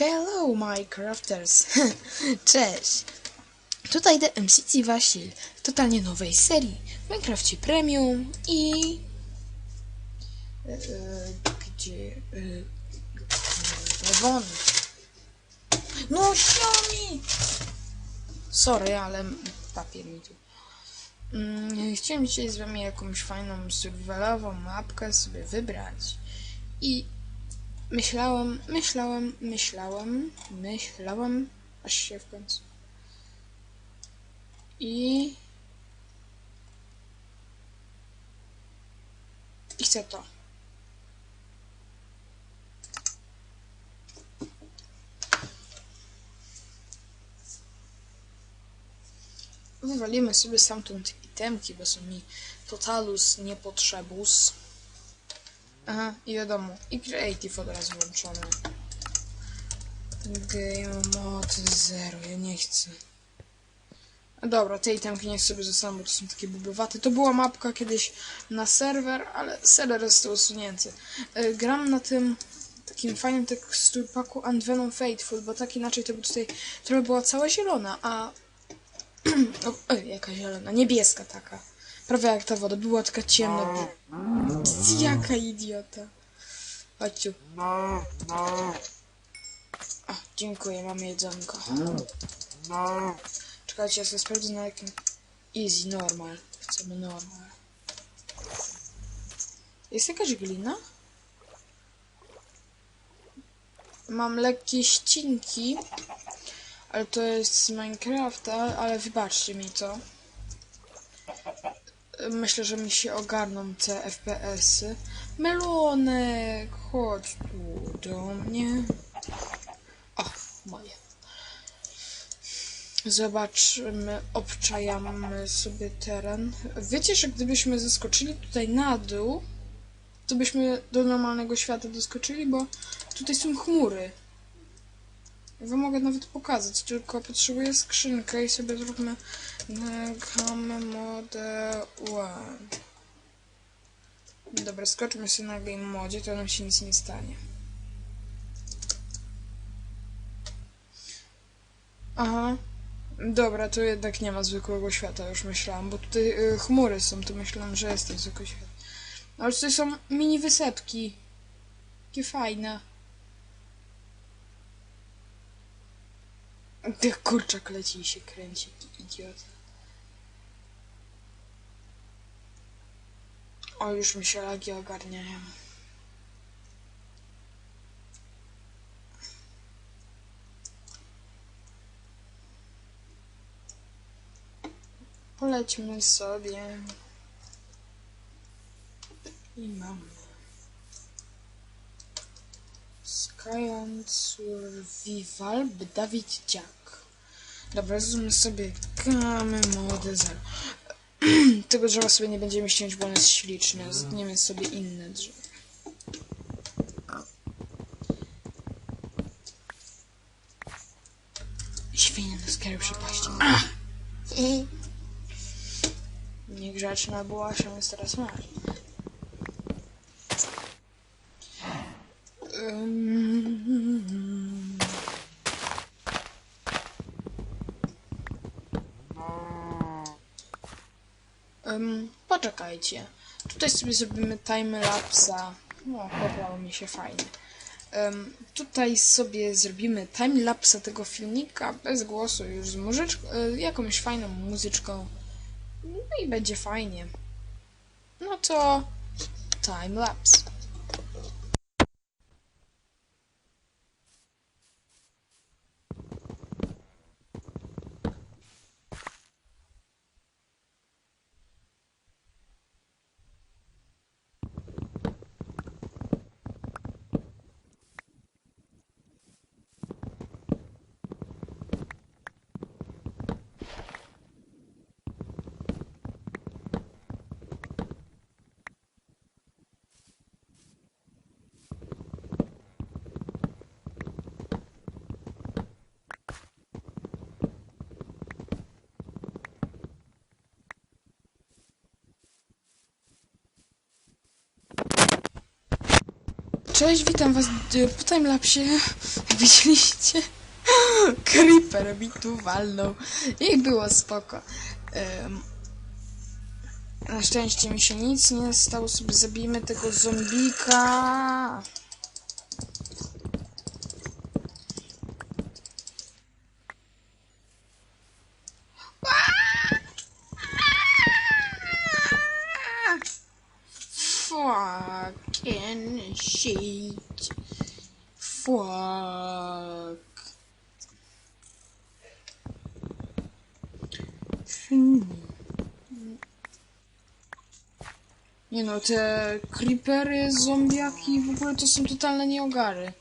Hello Minecrafters! Cześć! Tutaj The MCC Wasil w totalnie nowej serii w Minecrafcie Premium i... e, Gdzie... Lewon. No siomi! Sorry, ale papier mi tu. Mm, Chciałem dzisiaj z wami jakąś fajną survivalową mapkę sobie wybrać i Myślałem, myślałem, myślałem, myślałem, aż się w końcu. I... I chcę to. Wywalimy sobie stamtąd itemki, bo są mi totalus niepotrzebus. Aha, i wiadomo, i Creative od razu włączone. Game Mode 0, ja nie chcę. A Dobra, te itemki niech sobie zostaną, bo to są takie bublowate. To była mapka kiedyś na serwer, ale serwer został usunięty. E, Gram na tym takim fajnym teksturpaku Unvenom Faithful, bo tak inaczej to by tutaj trochę była cała zielona, a... o, jaka zielona, niebieska taka. Prawie jak ta woda, była taka ciemna. Jaka idiota. Chodź tu. O, dziękuję, mam jedzonko. Czekajcie, ja sobie sprawdzę na jakim... Easy, normal. Chcemy normal. Jest jakaś glina? Mam lekkie ścinki, ale to jest z Minecrafta, ale wybaczcie mi to. Myślę, że mi się ogarną te FPS-y. Melonek, chodź tu do mnie. O, moje. Zobaczmy, obczajamy sobie teren. Wiecie, że gdybyśmy zeskoczyli tutaj na dół, to byśmy do normalnego świata doskoczyli, bo tutaj są chmury. Wam mogę nawet pokazać, tylko potrzebuję skrzynkę i sobie zróbmy Game Mode 1. Dobra, skoczmy sobie na Game Modzie, to nam się nic nie stanie. Aha. Dobra, tu jednak nie ma zwykłego świata, już myślałam, bo tutaj y, chmury są, to myślałam, że jest to zwykły świat. Ale tutaj są mini wysepki. Jakie fajne. Tych kurczak leci i się kręci, idiota. O, już mi się lagi ogarniają. Polećmy sobie. I mamy. Skyland Survival by Dawid Dziak. Dobra, zróbmy sobie gamy mode 0. Tego drzewa sobie nie będziemy ściąć, bo on jest śliczny. Zetniemy sobie inne drzewo. Świnie na skiery przepaści. Niegrzeczna była, się jest teraz masz. Ym, poczekajcie. Tutaj sobie zrobimy timelapsa. No, pobrało mi się fajnie. Ym, tutaj sobie zrobimy timelapsa tego filmika bez głosu, już z y, jakąś fajną muzyczką. No i będzie fajnie. No to timelapse. Cześć, witam was po timelapsie. Widzieliście, Creeper mi tu walnął i było spoko. Ym, na szczęście mi się nic nie stało, sobie zabijmy tego zombika. Fucking shit. Fuck. Hmm. Nie no, te creepery, zombiaki w ogóle to są totalne nieogary.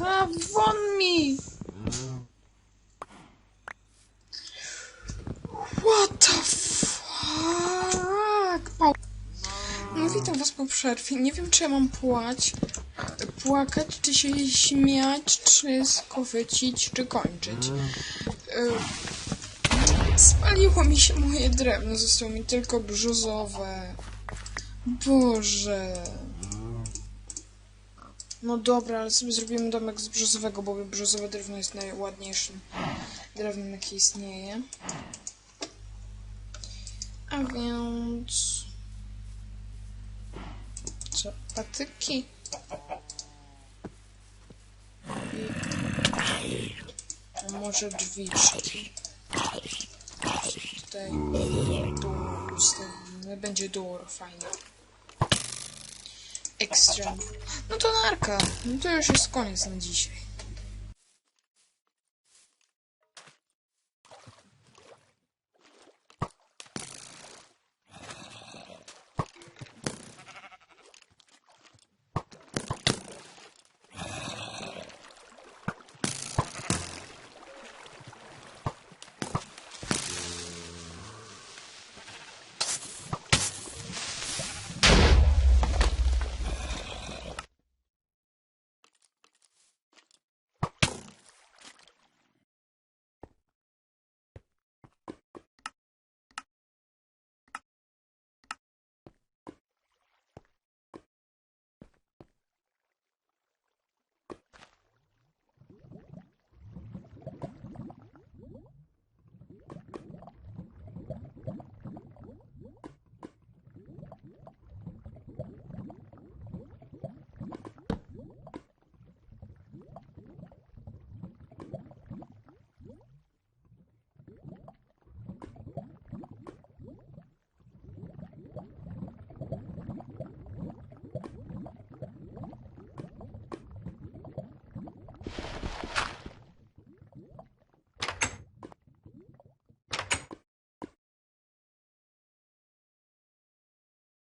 A, won mi! What the fuck? Au. Po przerwie. Nie wiem, czy ja mam płać, płakać, czy się śmiać, czy skowycić, czy kończyć. Y, Spaliło mi się moje drewno, zostało mi tylko brzozowe. Boże. No dobra, ale sobie zrobimy domek z brzozowego, bo brzozowe drewno jest najładniejszym drewnem, jakie istnieje. A więc... Patyki? I... Może drzwiczki? Tutaj dół ustawimy. Będzie door, fajnie. Extra. No to narka. No to już jest koniec na dzisiaj.